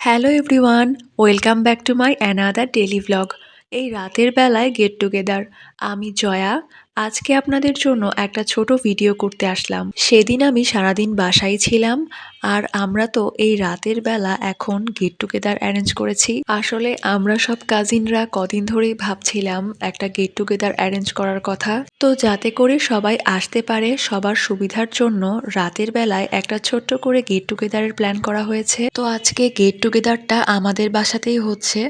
Hello everyone welcome back to my another daily vlog এই রাতের বেলায় গেট টুগেদার আমি জয়া। আজকে আপনাদের জন্য একটা ছোট ভিডিও করতে আসলাম। সেদিন আমি সারাদিন বাসায় ছিলাম, আর আমরা তো এই রাতের বেলা এখন গেট টুগেদার অ্যারেঞ্জ করেছি। আসলে আমরা সব কাজিনরা কদিন ধরেই ভাবছিলাম একটা গেট টুগেদার অ্যারেঞ্জ করার কথা। তো যাতে করে সবাই আসতে পারে, সবার সুবিধার জন্য রাতের বেলায় একটা ছোট্ট করে গেট টুগেদারের প্ল্যান করা হয়েছে। তো আজকে গেট টুগেদারটা আমাদের বাসাতেই হচ্ছে।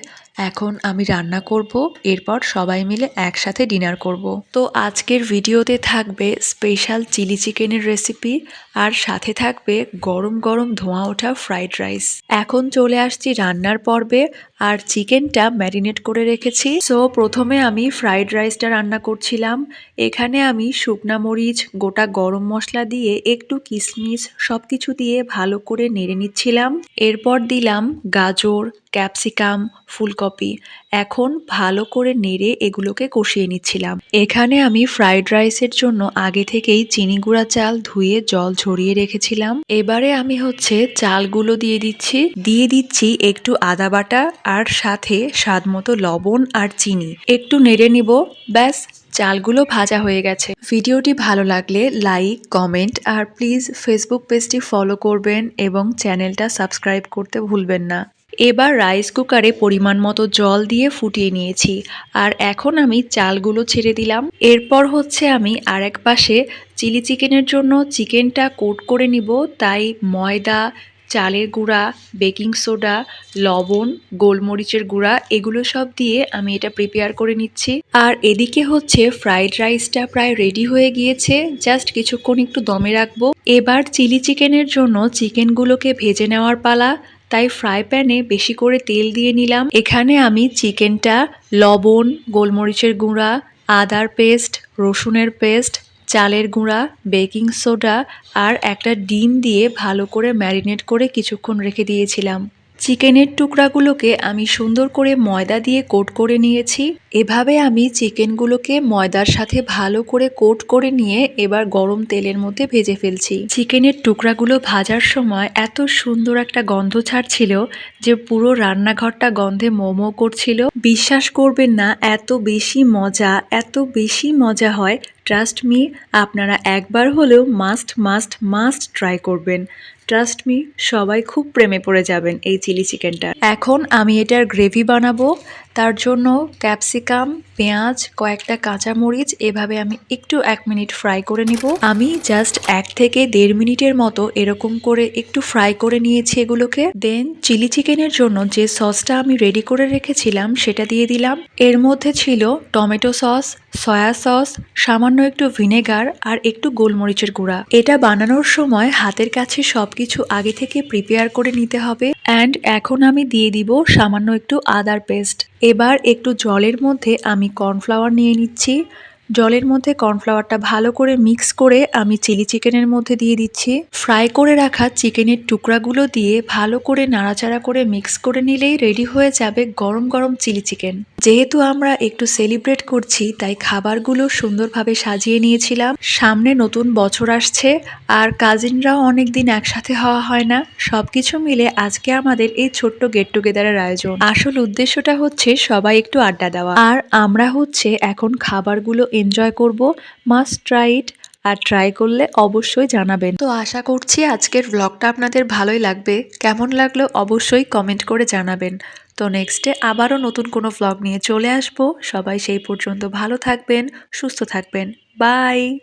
এখন আমি রান্না করব, এরপর সবাই মিলে একসাথে ডিনার করব। তো আজকের ভিডিওতে থাকবে স্পেশাল চিলি চিকেনের রেসিপি, আর সাথে থাকবে গরম গরম ধোঁয়া ওঠা ফ্রাইড রাইস। এখন চলে আসছি রান্নার পর্বে, আর চিকেনটা ম্যারিনেট করে রেখেছি। সো প্রথমে আমি ফ্রাইড রাইসটা রান্না করছিলাম। এখানে আমি শুকনা মরিচ, গোটা গরম মশলা দিয়ে একটু কিশমিশ সব কিছু দিয়ে ভালো করে নেড়ে নিচ্ছিলাম। এরপর দিলাম গাজর, ক্যাপসিকাম, ফুলকপি। এখন ভালো করে নেড়ে এগুলোকে কষিয়ে নিচ্ছিলাম। এখানে আমি ফ্রাইড রাইসের জন্য আগে থেকেই চিনি গুঁড়া চাল ধুয়ে জল ঝরিয়ে রেখেছিলাম। এবারে আমি হচ্ছে চালগুলো দিয়ে দিচ্ছি। দিয়ে দিচ্ছি একটু আদা বাটা আর সাথে স্বাদ মতো লবণ আর চিনি। একটু নেড়ে নিব, ব্যাস। চালগুলো ভাজা হয়ে গেছে। ভিডিওটি ভালো লাগলে লাইক, কমেন্ট আর প্লিজ ফেসবুক পেজটি ফলো করবেন এবং চ্যানেলটা সাবস্ক্রাইব করতে ভুলবেন না। এবার রাইস কুকারে পরিমাণ মতো জল দিয়ে ফুটিয়ে নিয়েছি আর এখন আমি চালগুলো ছেড়ে দিলাম। এরপর হচ্ছে আমি আর এক পাশে চিলি চিকেনের জন্য চিকেনটা কোট করে নিব। তাই ময়দা চালের গুঁড়া, বেকিং সোডা, লবণ, গোলমরিচের গুঁড়া, এগুলো সব দিয়ে আমি এটা প্রিপেয়ার করে নিচ্ছি। আর এদিকে হচ্ছে ফ্রাইড রাইসটা প্রায় রেডি হয়ে গিয়েছে। জাস্ট কিছুক্ষণ একটু দমে রাখব। এবার চিলি চিকেনের জন্য চিকেনগুলোকে ভেজে নেওয়ার পালা। তাই ফ্রাই প্যানে বেশি করে তেল দিয়ে নিলাম। এখানে আমি চিকেনটা লবণ, গোলমরিচের গুঁড়া, আদার পেস্ট রসুনের পেস্ট চালের গুঁড়া, বেকিং সোডা আর একটা ডিম দিয়ে ভালো করে ম্যারিনেট করে কিছুক্ষণ রেখে দিয়েছিলাম। চিকেনের টুকরাগুলোকে আমি সুন্দর করে ময়দা দিয়ে কোট করে নিয়েছি। এভাবে আমি চিকেনগুলোকে ময়দার সাথে ভালো করে কোট করে নিয়ে এবার গরম তেলের মধ্যে ভেজে ফেলছি। চিকেনের টুকরাগুলো ভাজার সময় এত সুন্দর একটা গন্ধ ছাড়ছিল যে পুরো রান্নাঘরটা গন্ধে মোমো করছিল। বিশ্বাস করবেন না, এত বেশি মজা, এত বেশি মজা হয়। ট্রাস্ট মি আপনারা একবার হলেও মাস্ট মাস্ট মাস্ট ট্রাই করবেন। ট্রাস্ট মি সবাই খুব প্রেমে পড়ে যাবেন এই চিলি চিকেনটা। এখন আমি এটার গ্রেভি বানাবো। তার জন্য ক্যাপসিকাম, পেঁয়াজ, কয়েকটা কাঁচামরিচ, এভাবে আমি একটু এক মিনিট ফ্রাই করে নিব। আমি জাস্ট এক থেকে দেড় মিনিটের মতো এরকম করে একটু ফ্রাই করে নিয়েছি এগুলোকে। দেন চিলি চিকেনের জন্য যে সসটা আমি রেডি করে রেখেছিলাম সেটা দিয়ে দিলাম। এর মধ্যে ছিল টমেটো সস, সয়া সস, সামান্য একটু ভিনেগার আর একটু গোলমরিচের গুঁড়া। এটা বানানোর সময় হাতের কাছে সবকিছু আগে থেকে প্রিপেয়ার করে নিতে হবে। অ্যান্ড এখন আমি দিয়ে দিব সামান্য একটু আদার পেস্ট। এবার একটু জলের মধ্যে আমি কর্নফ্লাওয়ার নিয়ে নিচ্ছি। জলের মধ্যে কর্নফ্লাওয়ারটা ভালো করে মিক্স করে আমি চিলি চিকেনের মধ্যে দিয়ে দিচ্ছি। ফ্রাই করে রাখা চিকেনের টুকরাগুলো দিয়ে ভালো করে নাড়াচাড়া করে মিক্স করে নিলেই রেডি হয়ে যাবে গরম গরম চিলি চিকেন। যেহেতু আমরা একটু সেলিব্রেট করছি, তাই খাবারগুলো সুন্দরভাবে সাজিয়ে নিয়েছিলাম। সামনে নতুন বছর আসছে, আর কাজিনরাও অনেক দিন একসাথে হওয়া হয় না। সবকিছু মিলে আজকে আমাদের এই ছোট্ট গেট টুগেদারের আয়োজন। আসল উদ্দেশ্যটা হচ্ছে সবাই একটু আড্ডা দেওয়া। আর আমরা হচ্ছে এখন খাবারগুলো এনজয় করব। মাস্ট ট্রাই ইট আর ট্রাই করলে অবশ্যই জানাবেন। তো আশা করছি আজকের ব্লগটা আপনাদের ভালোই লাগবে। কেমন লাগল অবশ্যই কমেন্ট করে জানাবেন। তো নেক্সটে আবারও নতুন কোনো ব্লগ নিয়ে চলে আসব। সবাই সেই পর্যন্ত ভালো থাকবেন, সুস্থ থাকবেন। বাই